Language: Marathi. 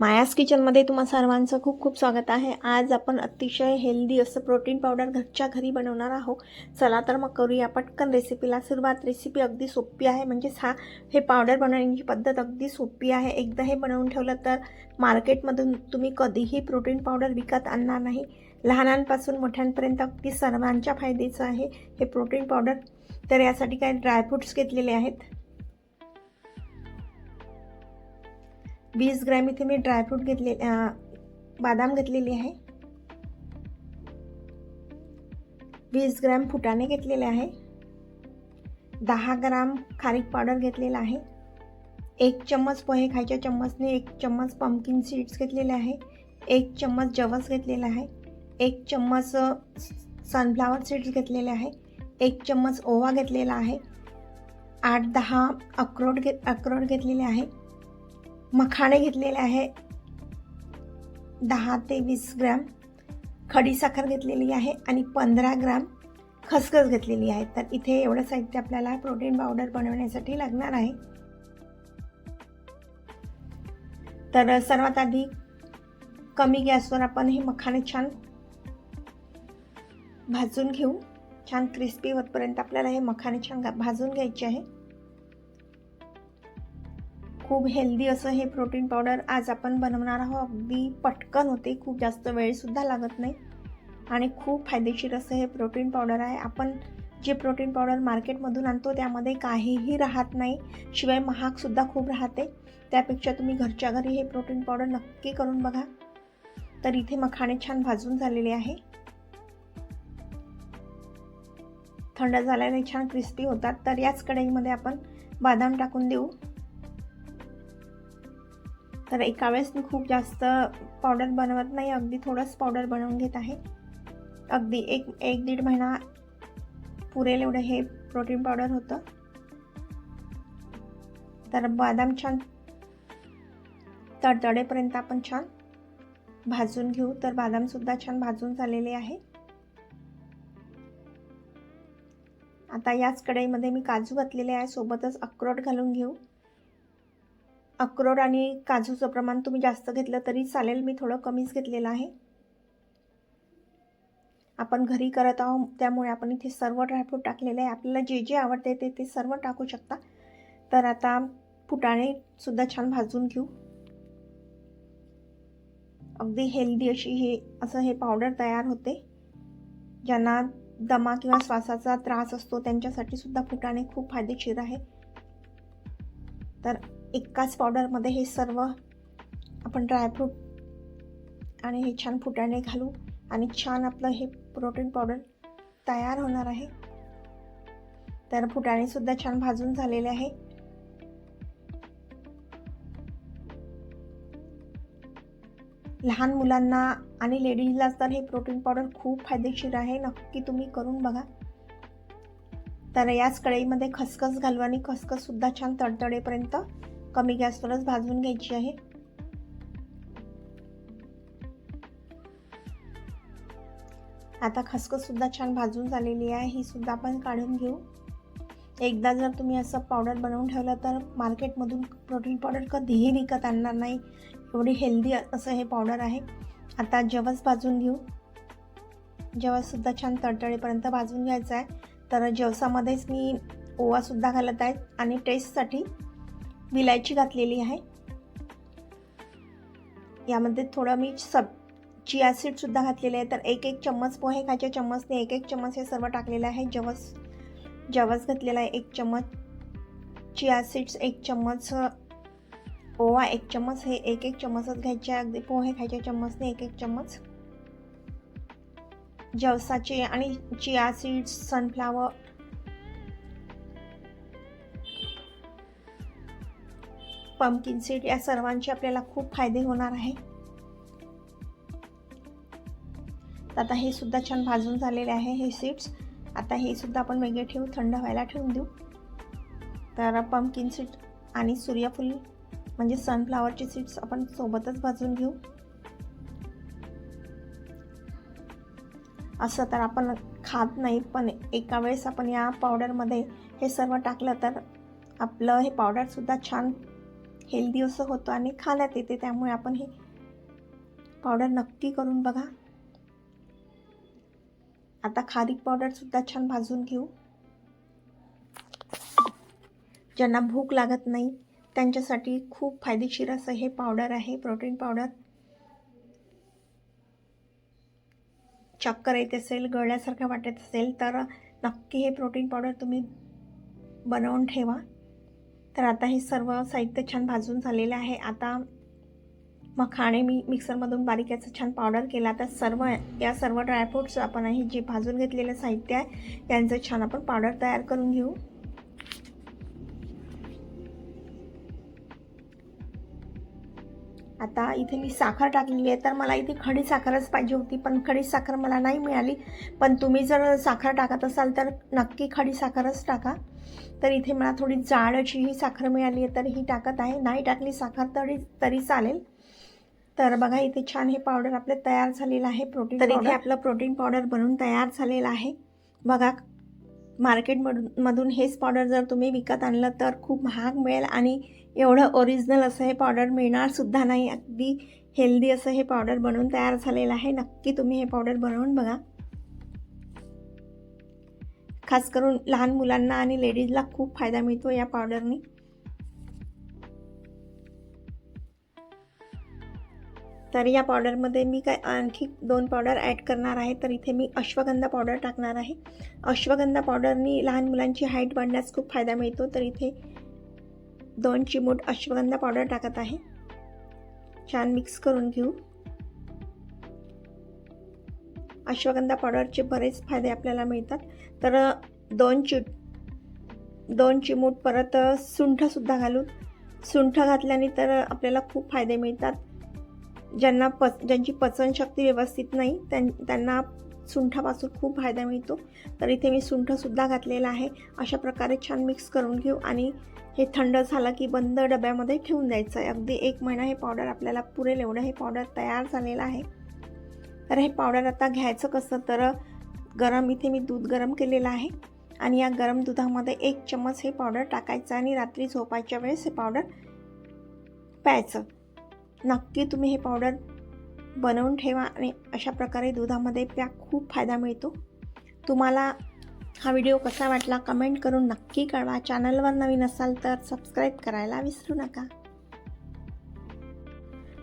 मायास किचनमध्ये तुम्हा सर्वांचं खूप खूप स्वागत आहे. आज आपण अतिशय हेल्दी असं प्रोटीन पावडर घरच्या घरी बनवणार आहोत. चला तर मग करूया पटकन रेसिपीला सुरुवात रेसिपी अगदी सोपी आहे. म्हणजेच हा हे पावडर बनवण्याची पद्धत अगदी सोपी आहे. एकदा हे बनवून ठेवलं तर मार्केटमधून तुम्ही कधीही प्रोटीन पावडर विकत आणणार नाही. लहानांपासून मोठ्यांपर्यंत अगदी सर्वांच्या फायद्याचं आहे हे प्रोटीन पावडर तर यासाठी काही ड्रायफ्रूट्स घेतलेले आहेत. वीस ग्रॅम इथे मी ड्रायफ्रूट घेतले बदाम बादाम घेतलेली आहे. वीस ग्रॅम फुटाणे घेतलेले आहे. दहा ग्राम खारीक पावडर घेतलेला आहे. एक चम्मच पोहे खायच्या चम्मचने एक चम्मच पंपकिन सीड्स घेतलेले आहे. एक चम्मच जवस घेतलेला आहे. एक चम्मच सनफ्लावर सीड्स घेतलेले आहे. एक चम्मच ओवा घेतलेला आहे. आठ दहा अक्रोड घे अक्रोड घेतलेले आहे. मखाणे घेतलेले आहे. दहा ते वीस ग्रॅम खडीसाखर घेतलेली आहे आणि पंधरा ग्रॅम खसखस घेतलेली आहे. तर इथे एवढं साहित्य आपल्याला प्रोटीन पावडर बनवण्यासाठी लागणार आहे. तर सर्वात आधी कमी गॅसवर आपण हे मखाणे छान भाजून घेऊ. छान क्रिस्पी होतपर्यंत आपल्याला हे मखाणे छान भाजून घ्यायचे आहे. खूप हेल्दी असं हे प्रोटीन पावडर आज आपण बनवणार आहोत. अगदी पटकन होते खूप जास्त वेळसुद्धा लागत नाही. आणि खूप फायदेशीर असं हे प्रोटीन पावडर आहे. आपण जे प्रोटीन पावडर मार्केटमधून आणतो त्यामध्ये काहीही राहत नाही. शिवाय महागसुद्धा खूप राहते. त्यापेक्षा तुम्ही घरच्या घरी हे प्रोटीन पावडर नक्की करून बघा. तर इथे मखाणे छान भाजून झालेले आहे. थंड झाल्याने छान क्रिस्पी होतात. तर याच कढईमध्ये आपण बादाम टाकून देऊ. तर एका वेळेस मी खूप जास्त पावडर बनवत नाही. अगदी थोडंच पावडर बनवून घेत आहे. अगदी एक एक दीड महिना पुरेल एवढं हे प्रोटीन पावडर होतं. तर बदाम छान तडतडेपर्यंत आपण छान भाजून घेऊ. तर बदामसुद्धा छान भाजून झालेले आहे. आता याच कढईमध्ये मी काजू घातलेले आहे. सोबतच अक्रोट घालून घेऊ. अक्रोड आणि काजूचं प्रमाण तुम्ही जास्त घेतलं तरी चालेल मी थोडं कमीच घेतलेलं आहे. आपण घरी करत आहोत त्यामुळे आपण इथे सर्व ड्रायफ्रूट टाकलेले आहे. आपल्याला जे जे आवडते ते ते सर्व टाकू शकता. तर आता फुटाणे सुद्धा छान भाजून घेऊ. अगदी हेल्दी अशी हे असं हे पावडर तयार होते. ज्यांना दमा किंवा श्वासाचा त्रास असतो त्यांच्यासाठी सुद्धा फुटाणे खूप फायदेशीर आहे. तर एकाच पावडरमध्ये हे सर्व आपण ड्रायफ्रूट आणि हे छान फुटाणे घालू आणि छान आपलं हे प्रोटीन पावडर तयार होणार आहे. तर फुटाणेसुद्धा छान भाजून झालेले आहे. लहान मुलांना आणि लेडीजला तर हे प्रोटीन पावडर खूप फायदेशीर आहे. नक्की तुम्ही करून बघा. तर याच कढईमध्ये खसखस घालू आणि खसखससुद्धा छान तडतडेपर्यंत कमी गॅसवरच भाजून घ्यायची आहे. आता खसखससुद्धा छान भाजून झालेली आहे ही सुद्धा आपण काढून घेऊ. एकदा जर तुम्ही असं पावडर बनवून ठेवलं तर मार्केटमधून प्रोटीन पावडर कधीही विकत आणणार नाही. एवढी हेल्दी असं हे पावडर आहे. आता जवस भाजून घेऊ. जवससुद्धा छान तडतडेपर्यंत भाजून घ्यायचं आहे. तर जवसामध्येच मी ओवासुद्धा घालत आहे आणि टेस्टसाठी विलायची घातलेली आहे. यामध्ये थोडं मी सब चिया सीडसुद्धा घातलेले आहे. तर एक एक चम्मच पोहे खायच्या चम्मचने एक एक चम्मच हे सर्व टाकलेलं आहे. जवस जवस घातलेला आहे एक चम्मच. चिया सीड्स एक चम्मच. ओवा एक चम्मच. हे एक एक चम्मचच घ्यायचे अगदी पोहे खायच्या चम्मचने एक एक चम्मच. जवसाचे आणि chia seeds sunflower pumpkin seed या सर्वांचे आपल्याला खूप फायदे होणार आहे. तर आता हे सुद्धा छान भाजून झालेले आहे हे सीड्स आता हे सुद्धा आपण वेगळे ठेवू थंड व्हायला ठेवून देऊ. तर पम्पकिन सीड आणि सूर्यफूल म्हणजे सनफ्लावरचे सीड्स आपण सोबतच भाजून घेऊ. असं तर आपण खात नाही पण एका वेळेस आपण या पावडरमध्ये हे सर्व टाकलं तर आपलं हे पावडरसुद्धा छान हेल्दी असं होतं आणि खाण्यात येते त्यामुळे आपण हे पावडर नक्की करून बघा. आता खारीक पावडरसुद्धा छान भाजून घेऊ. ज्यांना भूक लागत नाही त्यांच्यासाठी खूप फायदेशीर असं हे पावडर आहे प्रोटीन पावडर चक्कर येत असेल गळल्यासारखं वाटत असेल तर नक्की हे प्रोटीन पावडर तुम्ही बनवून ठेवा. तर आता हे सर्व साहित्य छान भाजून झालेलं आहे. आता मखाणे मी मिक्सरमधून बारीक याचा छान पावडर केला. तर सर्व या सर्व ड्रायफ्रूट्स आपण हे जे भाजून घेतलेलं साहित्य आहे यांचं छान आपण पावडर तयार करून घेऊ. आता इथे मी साखर टाकलेली आहे. तर मला इथे खडी साखरच पाहिजे होती पण खडी साखर मला नाही मिळाली. पण तुम्ही जर साखर टाकत असाल तर नक्की खडी साखरच टाका. तर इथे मला थोडी जाड अशी ही साखर मिळाली आहे तर ही टाकत आहे. नाही टाकली साखर तरी तरी चालेल. तर बघा इथे छान हे पावडर आपले तयार झालेलं आहे प्रोटीन तर इथे आपलं प्रोटीन पावडर बनवून तयार झालेलं आहे. बघा मार्केटमधून मधून हेच पावडर जर तुम्ही विकत आणलं तर खूप महाग मिळेल आणि एवढं ओरिजिनल असं हे पावडर मिळणार सुद्धा नाही. अगदी हेल्दी असं हे पावडर बनवून तयार झालेलं आहे. नक्की तुम्ही हे पावडर बनवून बघा. खास करून लहान मुलांना आणि लेडीजला खूप फायदा मिळतो या पावडरनी. तर या पावडरमध्ये मी काय आणखी दोन पावडर ॲड करणार आहे. तर इथे मी अश्वगंधा पावडर टाकणार आहे. अश्वगंधा पावडरनी लहान मुलांची हाईट वाढण्यास खूप फायदा मिळतो. तर इथे दोन चिमूट अश्वगंधा पावडर टाकत आहे. छान मिक्स करून घेऊ. अश्वगंधा पावडरचे बरेच फायदे आपल्याला मिळतात. तर दोन चिट दोन चिमूट परत सुंठसुद्धा घालून सुंठ घातल्याने तर आपल्याला खूप फायदे मिळतात. ज्यांना पच ज्यांची पचनशक्ती व्यवस्थित नाही त्यां त्यांना सुंठापासून खूप फायदा मिळतो. तर इथे मी सुंठसुद्धा घातलेला आहे. अशा प्रकारे छान मिक्स करून घेऊ आणि हे थंड झालं की बंद डब्यामध्ये ठेवून द्यायचं. आहे अगदी एक महिना हे पावडर आपल्याला पुरेल एवढं हे पावडर तयार झालेलं आहे. तर हे पावडर आता घ्यायचं कसं? तर गरम इथे मी दूध गरम केलेलं आहे. आणि या गरम दुधामध्ये एक चम्मच हे पावडर टाकायचं आणि रात्री झोपायच्या वेळेस हे पावडर प्यायचं. नक्की तुम्ही हे पावडर बनवून ठेवा आणि अशा प्रकारे दुधामध्ये प्या खूप फायदा मिळतो. तुम्हाला हा व्हिडिओ कसा वाटला कमेंट करून नक्की कळवा. चॅनलवर नवीन असाल तर सबस्क्राईब करायला विसरू नका.